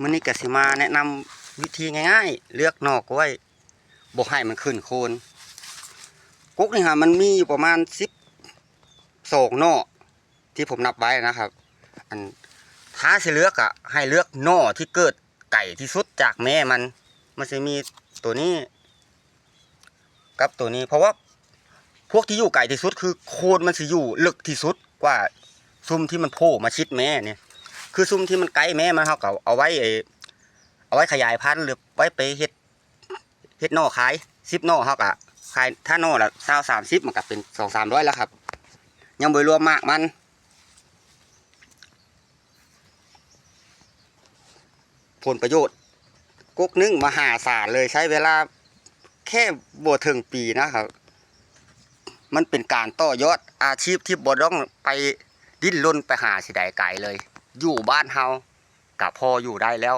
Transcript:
มื้อนี้ก็สิมาแนะนำวิธีง่ายๆ เลือกนอกล้วยบ่ให้มันขึ้นโคนกุ๊กนี่ฮะมันมีอยู่ประมาณ10โศกนอที่ผมนับไว้นะครับ อันถ้าสิเลือกอะให้เลือกนอที่เกิดไก่ที่สุดจากแม่มัน มันจะมีตัวนี้ กับตัวนี้ เพราะว่าพวกที่อยู่ไก่ที่สุดคือโคนมันสิอยู่ลึกที่สุดกว่าซุ่มที่มันโผล่มาชิดแม่เนี่ย คือซุ่มที่มันไกลแม่มันเขาก็เอาไว้เอาไว้ขยายพันธุ์หรือไว้ไปเฮ็ดเฮ็ดนอขายสิบหน่อเขาก็ขายถ้าน่อละเศร้าสามสิบมันก็เป็นสองสามร้อยแล้วครับ ยังบ่รวมมากมันผลประโยชน์กุ๊กนึ่งมหาศาลเลยใช้เวลาแค่บ่ถึงปีนะครับ มันเป็นการต่อยอดอาชีพที่บ่ต้องไปดิ้นรนไปหาสิใดไกลเลย อยู่บ้านเฮากับพออยู่ได้แล้ว